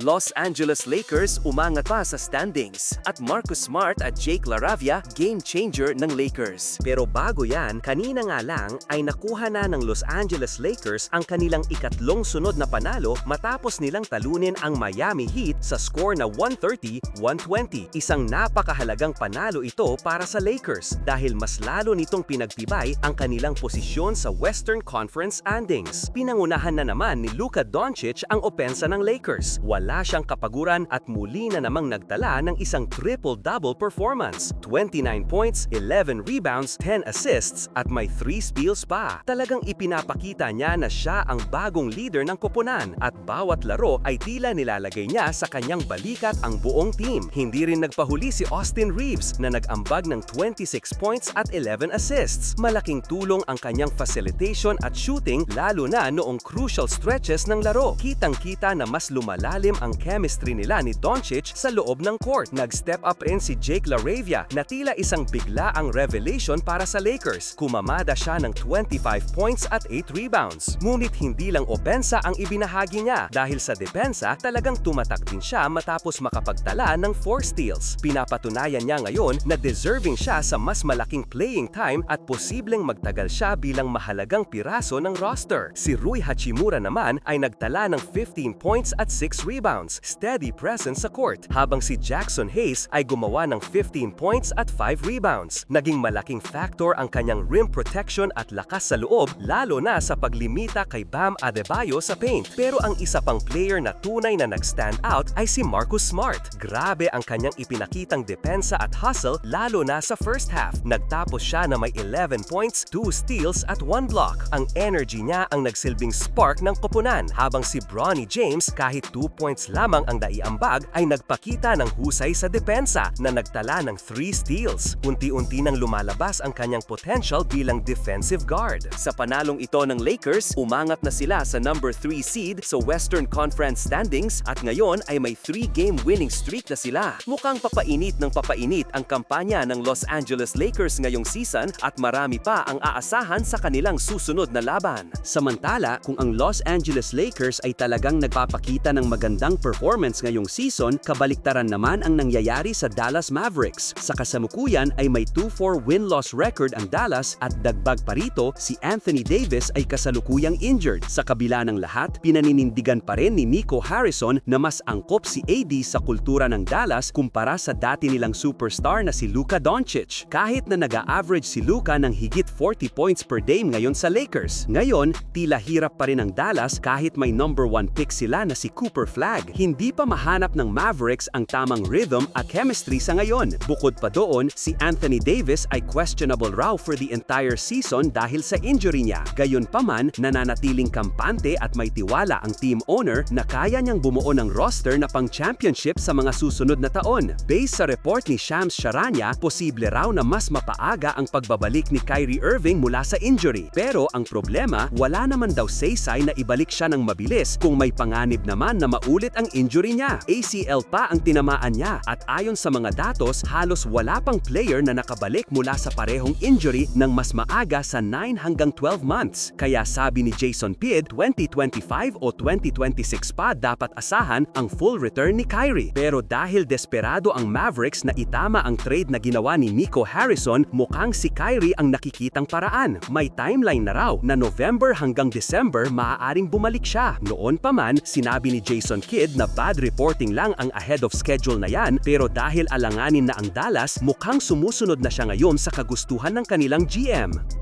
Los Angeles Lakers umangat pa sa standings at Marcus Smart at Jake LaRavia game changer ng Lakers. Pero bago yan, kanina nga lang ay nakuha na ng Los Angeles Lakers ang kanilang ikatlong sunod na panalo matapos nilang talunin ang Miami Heat sa score na 130-120. Isang napakahalagang panalo ito para sa Lakers dahil mas lalo nitong pinagtibay ang kanilang posisyon sa Western Conference standings. Pinangunahan na naman ni Luka Doncic ang opensa ng Lakers. Wala siyang kapaguran at muli na namang nagtala ng isang triple-double performance. 29 points, 11 rebounds, 10 assists at may 3 steals pa. Talagang ipinapakita niya na siya ang bagong leader ng koponan at bawat laro ay tila nilalagay niya sa kanyang balikat ang buong team. Hindi rin nagpahuli si Austin Reeves na nag-ambag ng 26 points at 11 assists. Malaking tulong ang kanyang facilitation at shooting lalo na noong crucial stretches ng laro. Kitang-kita na mas lumalalim ang chemistry nila ni Doncic sa loob ng court. Nag-step up rin si Jake LaRavia na tila isang bigla ang revelation para sa Lakers. Kumamada siya ng 25 points at 8 rebounds. Ngunit hindi lang opensa ang ibinahagi niya dahil sa depensa talagang tumatak din siya matapos makapagtala ng 4 steals. Pinapatunayan niya ngayon na deserving siya sa mas malaking playing time at posibleng magtagal siya bilang mahalagang piraso ng roster. Si Rui Hachimura naman ay nagtala ng 15 points at 6 rebounds, steady presence sa court, habang si Jackson Hayes ay gumawa ng 15 points at 5 rebounds. Naging malaking factor ang kanyang rim protection at lakas sa loob lalo na sa paglimita kay Bam Adebayo sa paint. Pero ang isa pang player na tunay na nag-stand out ay si Marcus Smart. Grabe ang kanyang ipinakitang depensa at hustle lalo na sa first half. Nagtapos siya na may 11 points, 2 steals at 1 block. Ang energy niya ang nagsilbing spark ng koponan habang si Bronny James kahit 2 points lamang ang naiambag ay nagpakita ng husay sa depensa na nagtala ng 3 steals. Unti-unti nang lumalabas ang kanyang potential bilang defensive guard. Sa panalong ito ng Lakers, umangat na sila sa number 3 seed sa Western Conference standings at ngayon ay may 3-game winning streak na sila. Mukhang papainit ng papainit ang kampanya ng Los Angeles Lakers ngayong season at marami pa ang aasahan sa kanilang susunod na laban. Samantala, kung ang Los Angeles Lakers ay talagang nagpapakita ng magandang performance ngayong season, kabaliktaran naman ang nangyayari sa Dallas Mavericks. Sa kasamukuyan ay may 2-4 win-loss record ang Dallas at dagdag pa rito, si Anthony Davis ay kasalukuyang injured. Sa kabila ng lahat, pinaninindigan pa rin ni Nico Harrison na mas angkop si AD sa kultura ng Dallas kumpara sa dati nilang superstar na si Luka Doncic. Kahit na nag-a-average si Luka ng higit 40 points per game ngayon sa Lakers. Ngayon, tila hirap pa rin ang Dallas kahit may number 1 pick sila na si Cooper Flag. Hindi pa mahanap ng Mavericks ang tamang rhythm at chemistry sa ngayon. Bukod pa doon, si Anthony Davis ay questionable raw for the entire season dahil sa injury niya. Gayunpaman, nananatiling kampante at may tiwala ang team owner na kaya niyang bumuo ng roster na pang-championship sa mga susunod na taon. Based sa report ni Shams Charania, posible raw na mas mapaaga ang pagbabalik ni Kyrie Irving mula sa injury. Pero ang problema, wala naman daw saysay na ibalik siya ng mabilis kung may panganib naman na maulit ang injury niya. ACL pa ang tinamaan niya at ayon sa mga datos, halos wala pang player na nakabalik mula sa parehong injury ng mas maaga sa 9 hanggang 12 months. Kaya sabi ni Jason Kidd, 2025 o 2026 pa dapat asahan ang full return ni Kyrie. Pero dahil desperado ang Mavericks na itama ang trade na ginawa ni Nico Harrison, mukhang si Kyrie ang nakikitang paraan. May timeline na raw na November hanggang December maaaring bumalik siya. Noon pa man, sinabi ni Jason Kidd na bad reporting lang ang ahead of schedule na yan pero dahil alanganin na ang Dallas, mukhang sumusunod na siya ngayon sa kagustuhan ng kanilang GM.